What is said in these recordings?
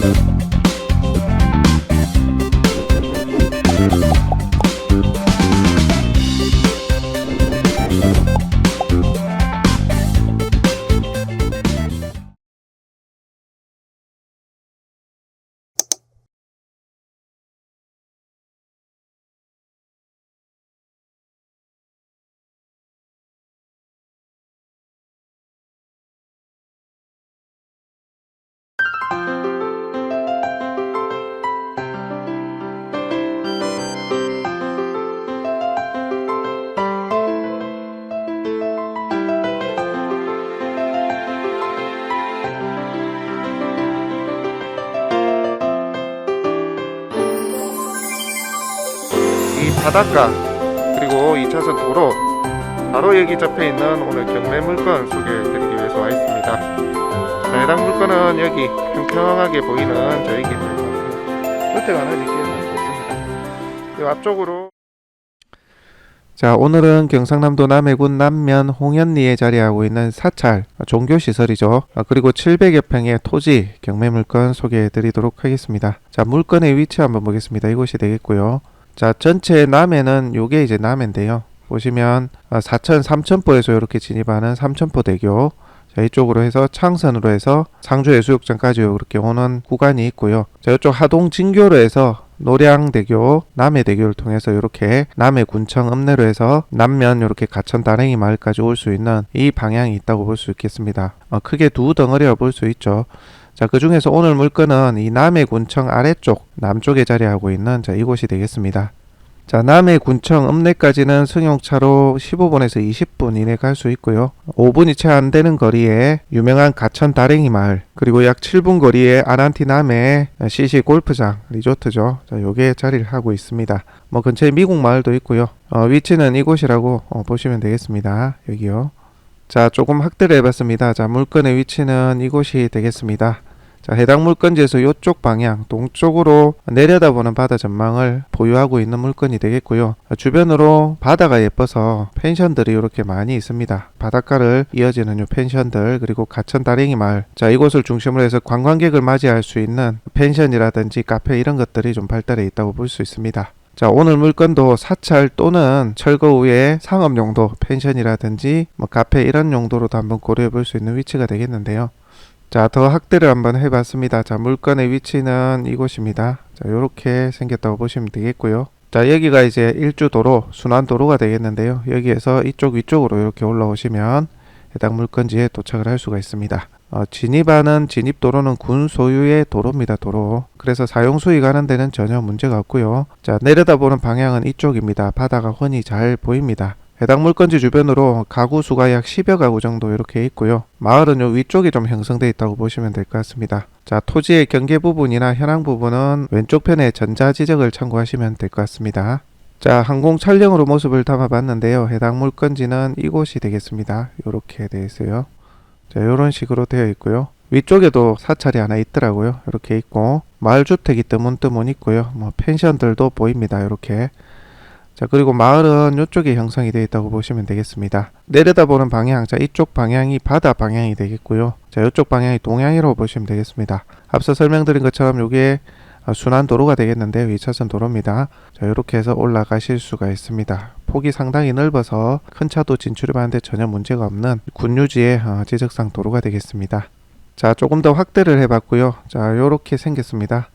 이 바닷가 그리고 2차선 도로 바로 여기 잡혀 있는 오늘 경매 물건 소개해드리기 위해서 와 있습니다. 자, 해당 물건은 여기 평평하게 보이는 저희 주택 하나 짓기에는 좋습니다. 이 앞쪽으로 자 오늘은 경상남도 남해군 남면 홍현리에 자리하고 있는 사찰 종교시설이죠. 아, 그리고 700여 평의 토지 경매 물건 소개해 드리도록 하겠습니다. 자 물건의 위치 한번 보겠습니다. 이곳이 되겠고요. 자 전체 남해는 요게 이제 남해인데요. 보시면 아, 사천 삼천포에서 이렇게 진입하는 삼천포 대교 자 이쪽으로 해서 창선으로 해서 상주해수욕장까지 이렇게 오는 구간이 있고요. 자 이쪽 하동 진교로 해서 노량대교, 남해대교를 통해서 이렇게 남해군청 읍내로 해서 남면 이렇게 가천 다랭이 마을까지 올 수 있는 이 방향이 있다고 볼 수 있겠습니다. 어, 크게 두 덩어리라 볼 수 있죠. 자, 그 중에서 오늘 물건은 이 남해군청 아래쪽 남쪽에 자리하고 있는 자, 이곳이 되겠습니다. 자, 남해군청 읍내까지는 승용차로 15분에서 20분 이내 갈 수 있고요. 5분이 채 안 되는 거리에 유명한 가천 다랭이 마을, 그리고 약 7분 거리에 아란티 남해 CC 골프장, 리조트죠. 자, 요게 자리를 하고 있습니다. 뭐 근처에 미국 마을도 있고요. 어, 위치는 이곳이라고 어, 보시면 되겠습니다. 여기요. 자, 조금 확대를 해봤습니다. 자, 물건의 위치는 이곳이 되겠습니다. 자, 해당 물건지에서 이쪽 방향, 동쪽으로 내려다보는 바다 전망을 보유하고 있는 물건이 되겠고요. 아, 주변으로 바다가 예뻐서 펜션들이 이렇게 많이 있습니다. 바닷가를 이어지는 요 펜션들, 그리고 가천 다랭이 마을. 자, 이곳을 중심으로 해서 관광객을 맞이할 수 있는 펜션이라든지 카페 이런 것들이 좀 발달해 있다고 볼 수 있습니다. 자, 오늘 물건도 사찰 또는 철거 후에 상업 용도 펜션이라든지 뭐 카페 이런 용도로도 한번 고려해 볼 수 있는 위치가 되겠는데요. 자, 더 확대를 한번 해 봤습니다. 자, 물건의 위치는 이곳입니다. 자, 이렇게 생겼다고 보시면 되겠고요. 자, 여기가 이제 일주도로, 순환도로가 되겠는데요. 여기에서 이쪽 위쪽으로 이렇게 올라오시면 해당 물건지에 도착을 할 수가 있습니다. 어, 진입하는 진입도로는 군 소유의 도로입니다. 도로. 그래서 사용 수익 하는 데는 전혀 문제가 없고요. 자, 내려다보는 방향은 이쪽입니다. 바다가 훤히 잘 보입니다. 해당 물건지 주변으로 가구 수가 약 10여 가구 정도 이렇게 있고요. 마을은 요 위쪽에 좀 형성되어 있다고 보시면 될 것 같습니다. 자, 토지의 경계 부분이나 현황 부분은 왼쪽 편에 전자 지적을 참고하시면 될 것 같습니다. 자, 항공 촬영으로 모습을 담아봤는데요. 해당 물건지는 이곳이 되겠습니다. 이렇게 되어 있어요. 자, 이런 식으로 되어 있고요. 위쪽에도 사찰이 하나 있더라고요. 이렇게 있고 마을 주택이 뜨문뜨문 있고요. 뭐 펜션들도 보입니다. 이렇게. 자, 그리고 마을은 이쪽에 형성이 되어 있다고 보시면 되겠습니다. 내려다보는 방향, 자, 이쪽 방향이 바다 방향이 되겠고요. 자, 이쪽 방향이 동향이라고 보시면 되겠습니다. 앞서 설명드린 것처럼 이게 순환 도로가 되겠는데요. 2차선 도로입니다. 자, 이렇게 해서 올라가실 수가 있습니다. 폭이 상당히 넓어서 큰 차도 진출하는데 전혀 문제가 없는 군유지의 어, 지적상 도로가 되겠습니다. 자, 조금 더 확대를 해봤고요. 자, 이렇게 생겼습니다.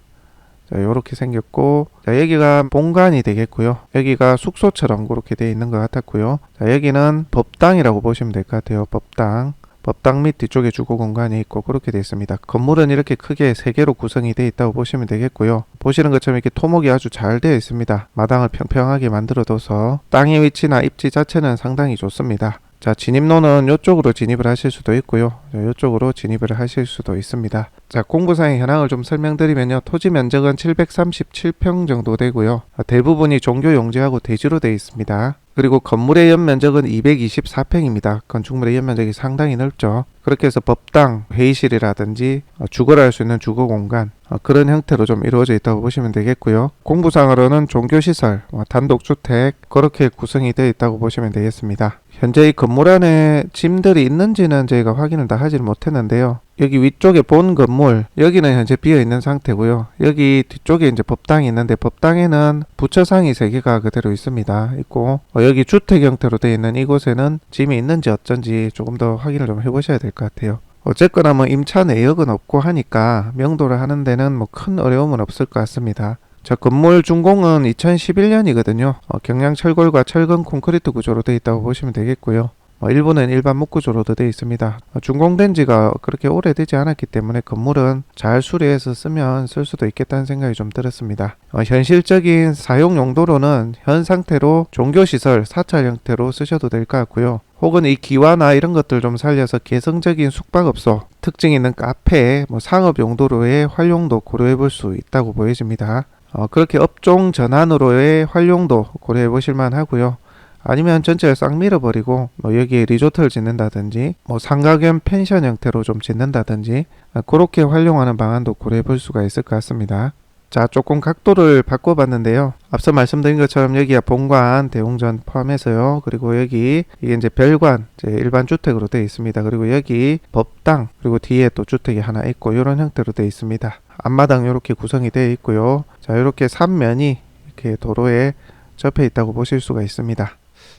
자, 요렇게 생겼고, 자, 여기가 본관이 되겠고요. 여기가 숙소처럼 그렇게 되어 있는 것 같았고요. 자, 여기는 법당이라고 보시면 될 것 같아요. 법당. 법당 밑 뒤쪽에 주거 공간이 있고 그렇게 되어 있습니다. 건물은 이렇게 크게 세 개로 구성이 되어 있다고 보시면 되겠고요. 보시는 것처럼 이렇게 토목이 아주 잘 되어 있습니다. 마당을 평평하게 만들어둬서 땅의 위치나 입지 자체는 상당히 좋습니다. 자, 진입로는 이쪽으로 진입을 하실 수도 있고요. 자, 이쪽으로 진입을 하실 수도 있습니다. 자, 공부상의 현황을 좀 설명드리면요. 토지 면적은 737평 정도 되고요. 아, 대부분이 종교 용지하고 대지로 되어 있습니다. 그리고 건물의 연면적은 224평입니다. 건축물의 연면적이 상당히 넓죠. 그렇게 해서 법당, 회의실이라든지 어, 주거를 할 수 있는 주거 공간 어, 그런 형태로 좀 이루어져 있다고 보시면 되겠고요. 공부상으로는 종교시설, 어, 단독주택 그렇게 구성이 되어 있다고 보시면 되겠습니다. 현재 이 건물 안에 짐들이 있는지는 저희가 확인을 다 하지는 못했는데요. 여기 위쪽에 본 건물 여기는 현재 비어 있는 상태고요. 여기 뒤쪽에 이제 법당이 있는데 법당에는 부처상이 세 개가 그대로 있습니다. 있고 어, 여기 주택 형태로 되어 있는 이곳에는 짐이 있는지 어쩐지 조금 더 확인을 좀 해보셔야 될 것 같아요. 어쨌거나 뭐 임차 내역은 없고 하니까 명도를 하는 데는 뭐 큰 어려움은 없을 것 같습니다. 자, 건물 준공은 2011년이거든요. 어, 경량 철골과 철근 콘크리트 구조로 되어 있다고 보시면 되겠고요. 어, 일부는 일반 목구조로도 되어 있습니다. 어, 준공된 지가 그렇게 오래되지 않았기 때문에 건물은 잘 수리해서 쓰면 쓸 수도 있겠다는 생각이 좀 들었습니다. 어, 현실적인 사용 용도로는 현 상태로 종교시설 사찰 형태로 쓰셔도 될 것 같고요. 혹은 이 기와나 이런 것들 좀 살려서 개성적인 숙박업소, 특징 있는 카페, 뭐 상업 용도로의 활용도 고려해 볼 수 있다고 보여집니다. 어, 그렇게 업종 전환으로의 활용도 고려해 보실 만 하고요. 아니면 전체를 싹 밀어버리고 뭐 여기에 리조트를 짓는다든지 뭐 상가 겸 펜션 형태로 좀 짓는다든지 아, 그렇게 활용하는 방안도 고려해 볼 수가 있을 것 같습니다. 자 조금 각도를 바꿔봤는데요. 앞서 말씀드린 것처럼 여기가 본관, 대웅전 포함해서요. 그리고 여기 이게 이제 별관, 이제 일반 주택으로 되어 있습니다. 그리고 여기 법당, 그리고 뒤에 또 주택이 하나 있고 이런 형태로 되어 있습니다. 앞마당 이렇게 구성이 되어 있고요. 자 이렇게 삼면이 이렇게 도로에 접해 있다고 보실 수가 있습니다.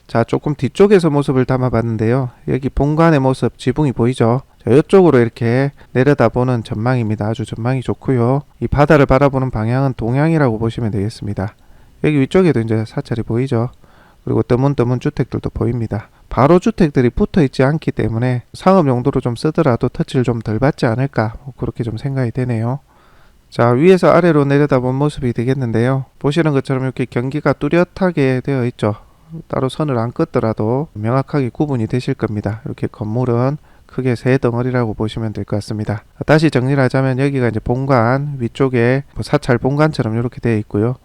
자, 조금 뒤쪽에서 모습을 담아봤는데요. 여기 본관의 모습, 지붕이 보이죠? 자, 이쪽으로 이렇게 내려다보는 전망입니다. 아주 전망이 좋고요. 이 바다를 바라보는 방향은 동향이라고 보시면 되겠습니다. 여기 위쪽에도 이제 사찰이 보이죠? 그리고 뜨문뜨문 주택들도 보입니다. 바로 주택들이 붙어 있지 않기 때문에 상업 용도로 좀 쓰더라도 터치를 좀 덜 받지 않을까 뭐 그렇게 좀 생각이 되네요. 자 위에서 아래로 내려다본 모습이 되겠는데요. 보시는 것처럼 이렇게 경기가 뚜렷하게 되어 있죠. 따로 선을 안 긋더라도 명확하게 구분이 되실 겁니다. 이렇게 건물은 크게 세 덩어리라고 보시면 될 것 같습니다. 다시 정리를 하자면 여기가 이제 본관 위쪽에 뭐 사찰 본관처럼 이렇게 되어 있고요.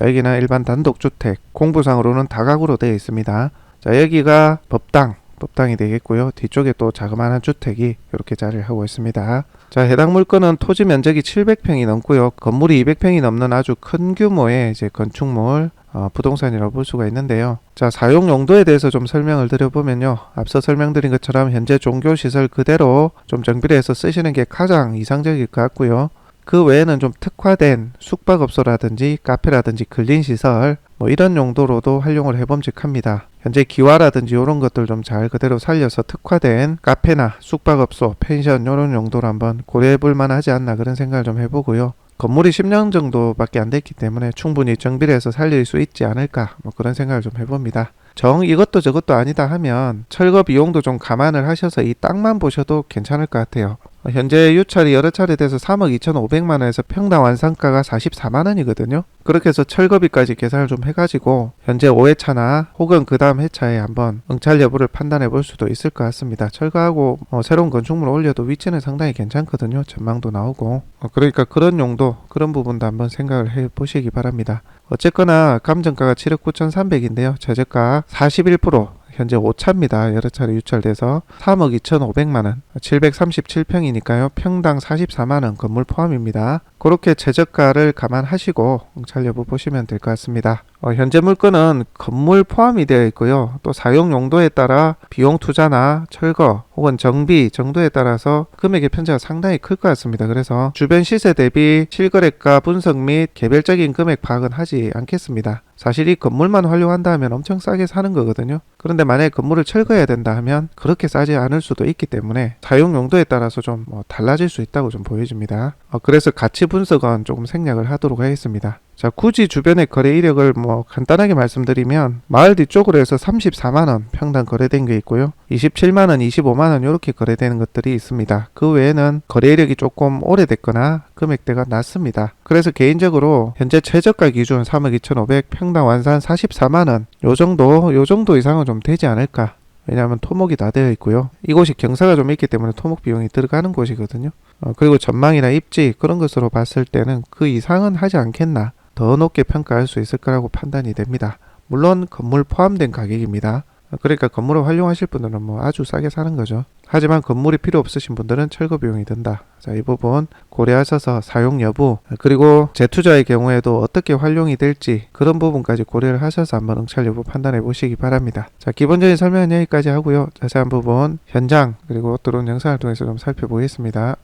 여기는 일반 단독주택, 공부상으로는 다각으로 되어 있습니다. 자 여기가 법당, 법당이 되겠고요. 뒤쪽에 또 자그마한 주택이 이렇게 자리를 하고 있습니다. 자 해당 물건은 토지 면적이 700평이 넘고요. 건물이 200평이 넘는 아주 큰 규모의 이제 건축물 어, 부동산이라고 볼 수가 있는데요. 자, 사용 용도에 대해서 좀 설명을 드려보면요. 앞서 설명드린 것처럼 현재 종교 시설 그대로 좀 정비를 해서 쓰시는 게 가장 이상적일 것 같고요. 그 외에는 좀 특화된 숙박업소라든지 카페라든지 근린 시설 뭐 이런 용도로도 활용을 해봄직합니다. 현재 기와라든지 이런 것들 좀 잘 그대로 살려서 특화된 카페나 숙박업소, 펜션 이런 용도로 한번 고려해 볼 만하지 않나 그런 생각을 좀 해보고요. 건물이 10년 정도밖에 안 됐기 때문에 충분히 정비를 해서 살릴 수 있지 않을까 뭐 그런 생각을 좀 해봅니다. 정 이것도 저것도 아니다 하면 철거 비용도 좀 감안을 하셔서 이 땅만 보셔도 괜찮을 것 같아요. 어, 현재 유찰이 여러 차례 돼서 3억 2,500만 원에서 평당 완상가가 44만 원이거든요. 그렇게 해서 철거비까지 계산을 좀 해가지고 현재 5회차나 혹은 그 다음 회차에 한번 응찰 여부를 판단해 볼 수도 있을 것 같습니다. 철거하고 뭐 새로운 건축물 올려도 위치는 상당히 괜찮거든요. 전망도 나오고 어, 그러니까 그런 용도 그런 부분도 한번 생각을 해 보시기 바랍니다. 어쨌거나 감정가가 7억 9,300인데요. 최저가 41% 현재 5차입니다. 여러 차례 유찰돼서 3억 2,500만 원, 737평이니까요. 평당 44만 원 건물 포함입니다. 그렇게 최저가를 감안하시고 응찰 여부 보시면 될 것 같습니다. 어, 현재 물건은 건물 포함이 되어 있고요. 또 사용 용도에 따라 비용 투자나 철거 혹은 정비 정도에 따라서 금액의 편차가 상당히 클 것 같습니다. 그래서 주변 시세 대비 실거래가 분석 및 개별적인 금액 파악은 하지 않겠습니다. 사실 이 건물만 활용한다 하면 엄청 싸게 사는 거거든요. 그런데 만약에 건물을 철거해야 된다 하면 그렇게 싸지 않을 수도 있기 때문에 사용 용도에 따라서 좀 뭐 달라질 수 있다고 좀 보여집니다. 어, 그래서 가치 분석은 조금 생략을 하도록 하겠습니다. 자, 굳이 주변의 거래 이력을 뭐 간단하게 말씀드리면 마을 뒤쪽으로 해서 34만 원 평당 거래된 게 있고요. 27만 원, 25만 원 이렇게 거래되는 것들이 있습니다. 그 외에는 거래 이력이 조금 오래됐거나 금액대가 낮습니다. 그래서 개인적으로 현재 최저가 기준 3억 2,500 평당 완산 44만 원. 요 정도 요 정도 이상은 좀 되지 않을까? 왜냐하면 토목이 다 되어 있고요. 이곳이 경사가 좀 있기 때문에 토목 비용이 들어가는 곳이거든요. 어, 그리고 전망이나 입지 그런 것으로 봤을 때는 그 이상은 하지 않겠나. 더 높게 평가할 수 있을 거라고 판단이 됩니다. 물론 건물 포함된 가격입니다. 그러니까 건물을 활용하실 분들은 뭐 아주 싸게 사는 거죠. 하지만 건물이 필요 없으신 분들은 철거 비용이 든다. 자, 이 부분 고려하셔서 사용 여부 그리고 재투자의 경우에도 어떻게 활용이 될지 그런 부분까지 고려를 하셔서 한번 응찰 여부 판단해 보시기 바랍니다. 자, 기본적인 설명은 여기까지 하고요. 자세한 부분 현장 그리고 들어온 영상을 통해서 좀 살펴보겠습니다.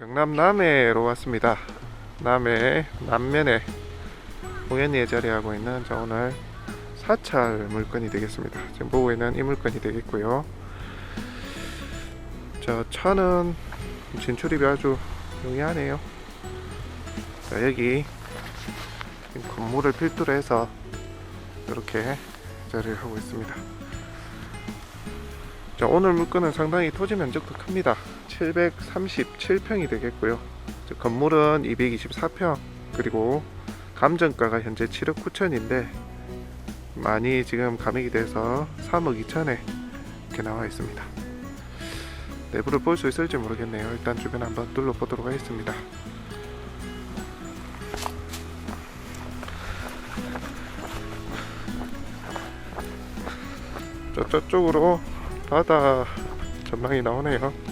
경남 남해로 왔습니다. 남해 남면에 우연히 자리하고 있는 자 오늘 사찰 물건이 되겠습니다. 지금 보고 있는 이 물건이 되겠고요. 저 차는 진출입이 아주 용이하네요. 자 여기 건물을 필두로 해서 이렇게 자리를 하고 있습니다. 자 오늘 물건은 상당히 토지 면적도 큽니다. 737평이 되겠고요. 저 건물은 224평 그리고 감정가가 현재 7억 9천인데 많이 지금 감액이 돼서 3억 2천에 이렇게 나와 있습니다. 내부를 볼 수 있을지 모르겠네요. 일단 주변 한번 둘러보도록 하겠습니다. 저, 저쪽으로 바다 전망이 나오네요.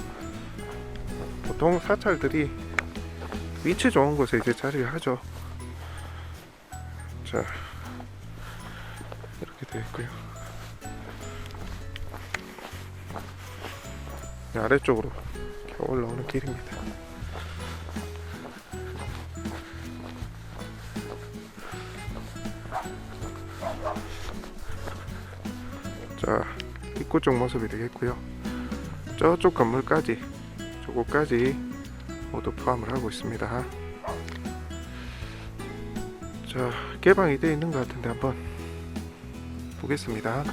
보통 사찰들이 위치 좋은 곳에 이제 자리를 하죠. 자, 이렇게 되어 있고요. 이 아래쪽으로 올라오는 길입니다. 자, 입구 쪽 모습이 되겠고요. 저쪽 건물까지 저거까지 모두 포함을 하고 있습니다. 자, 개방이 되어 있는 것 같은데 한번 보겠습니다.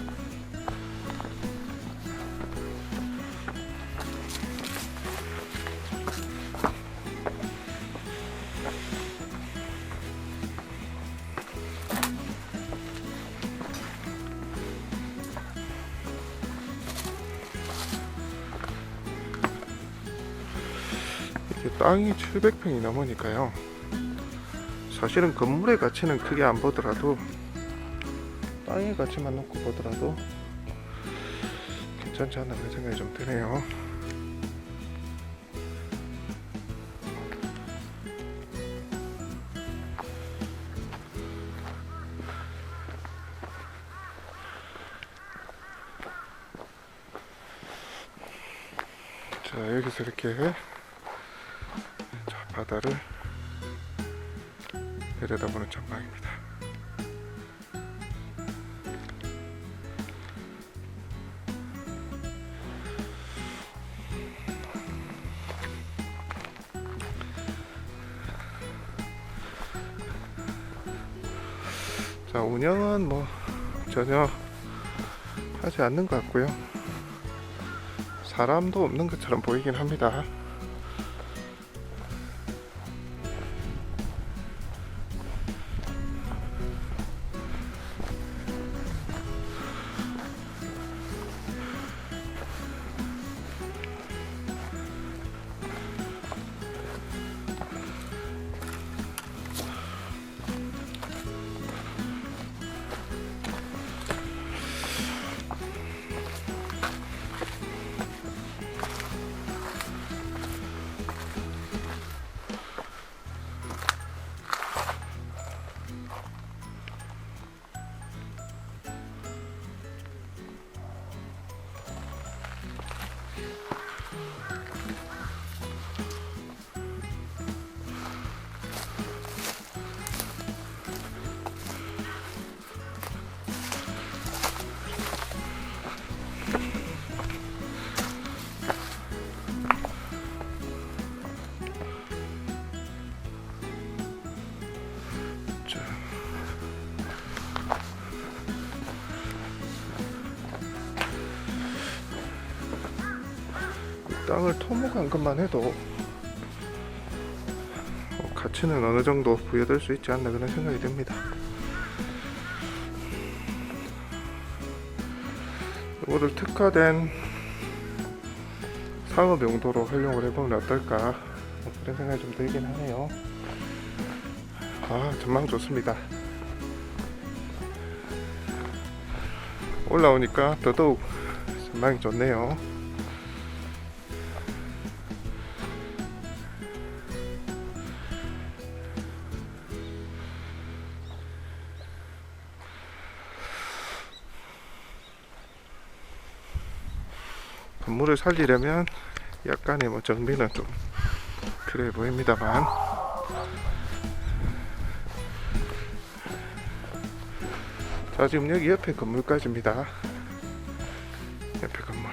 땅이 700평이 넘으니까요. 사실은 건물의 가치는 크게 안 보더라도 땅의 가치만 놓고 보더라도 괜찮지 않나 그런 생각이 좀 드네요. 자 운영은 뭐 전혀 하지 않는 것 같고요. 사람도 없는 것처럼 보이긴 합니다. 땅을 토목한 것만 해도 어, 가치는 어느 정도 부여될 수 있지 않나 그런 생각이 듭니다. 이거를 특화된 상업 용도로 활용을 해보면 어떨까 뭐 그런 생각이 좀 들긴 하네요. 아 전망 좋습니다 올라오니까 더더욱 전망이 좋네요 건물을 살리려면 약간의 뭐 정비는 좀 필요해 보입니다만. 자 지금 여기 옆에 건물까지입니다. 옆에 건물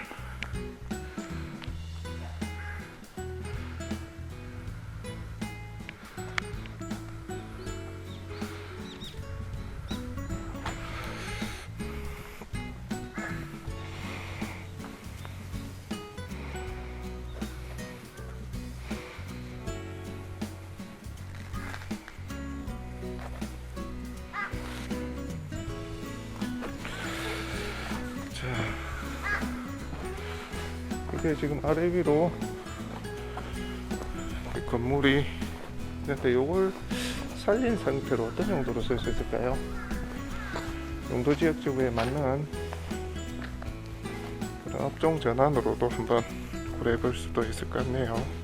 이게 지금 아래 위로 이 건물이 있는데 요걸 살린 상태로 어떤 용도로 쓸 수 있을까요? 용도 지역 지구에 맞는 그런 업종 전환으로도 한번 고려해 볼 수도 있을 것 같네요.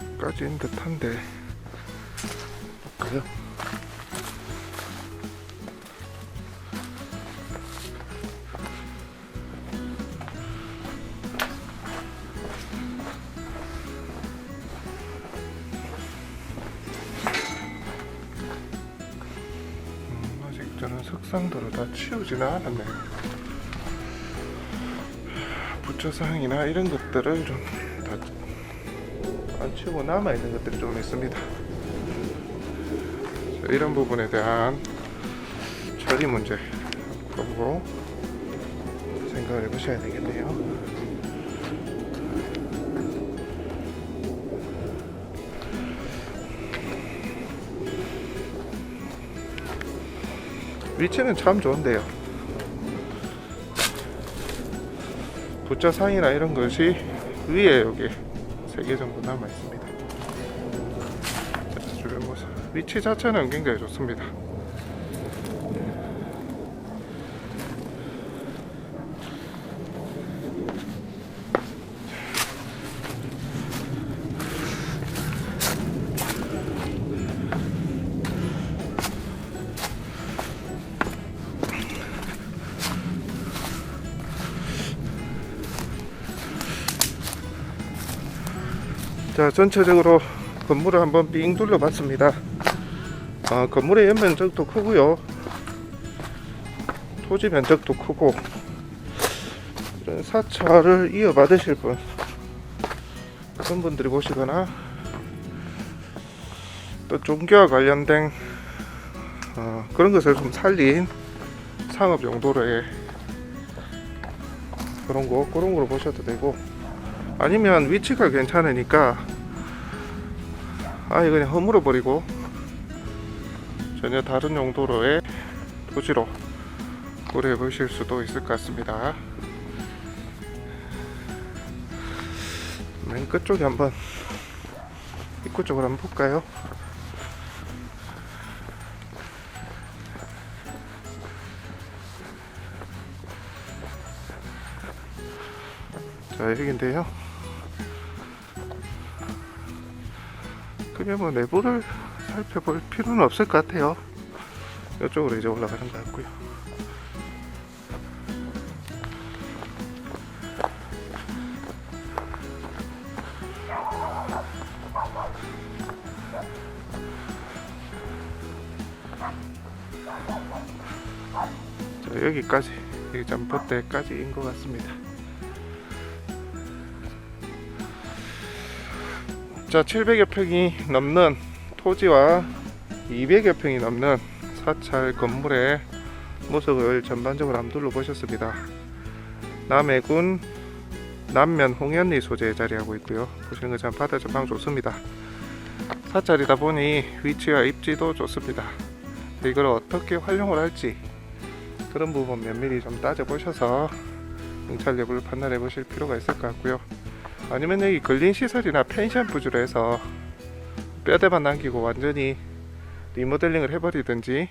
여기까지인 듯한데 볼까요? 음, 아직 저는 석상도를 다 치우지는 않았네요. 부처상이나 이런 것들을 좀 치우고 남아 있는 것들이 좀 있습니다. 자, 이런 부분에 대한 처리 문제 보고 생각을 해보셔야 되겠네요. 위치는 참 좋은데요. 부자 상이나 이런 것이 위에 여기 세개 정도 남아 있습니다. 자, 주변 모습. 위치 자체는 굉장히 좋습니다. 자 전체적으로 건물을 한번 삥 둘러봤습니다. 아, 건물의 연면적도 크고요. 토지 면적도 크고 이런 사찰을 이어받으실 분 그런 분들이 보시거나 또 종교와 관련된 어, 그런 것을 좀 살린 상업 용도로의 그런 거 그런 거로 보셔도 되고 아니면 위치가 괜찮으니까 아예 그냥 허물어 버리고 전혀 다른 용도로의 토지로 고려해 보실 수도 있을 것 같습니다. 맨 끝쪽에 한번 입구 쪽으로 한번 볼까요? 자 여기인데요. 그냥 뭐 내부를 살펴볼 필요는 없을 것 같아요. 이쪽으로 이제 올라가는 것 같고요. 자, 여기까지 여기 점포대까지인 것 같습니다. 자, 700여 평이 넘는 토지와 200여 평이 넘는 사찰 건물의 모습을 전반적으로 한번 둘러보셨습니다. 남해군 남면 홍현리 소재에 자리하고 있고요. 보시는 것처럼 바다 전망 좋습니다. 사찰이다 보니 위치와 입지도 좋습니다. 이걸 어떻게 활용을 할지 그런 부분 면밀히 좀 따져보셔서 경찰 여부를 판단해 보실 필요가 있을 것 같고요. 아니면 여기 근린 시설이나 펜션 부지로 해서 뼈대만 남기고 완전히 리모델링을 해버리든지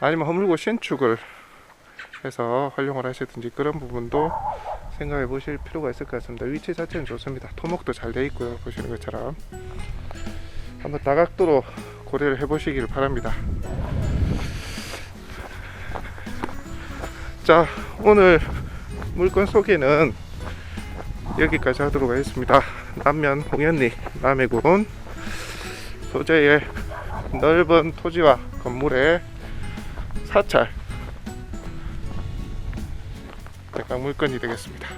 아니면 허물고 신축을 해서 활용을 하시든지 그런 부분도 생각해 보실 필요가 있을 것 같습니다. 위치 자체는 좋습니다. 토목도 잘 돼 있고요. 보시는 것처럼 한번 다각도로 고려를 해 보시길 바랍니다. 자, 오늘 물건 소개는 여기까지 하도록 하겠습니다. 남면 홍현리 남해군 소재의 넓은 토지와 건물의 사찰 대강 물건이 되겠습니다.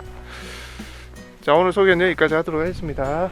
자 오늘 소개는 여기까지 하도록 하겠습니다.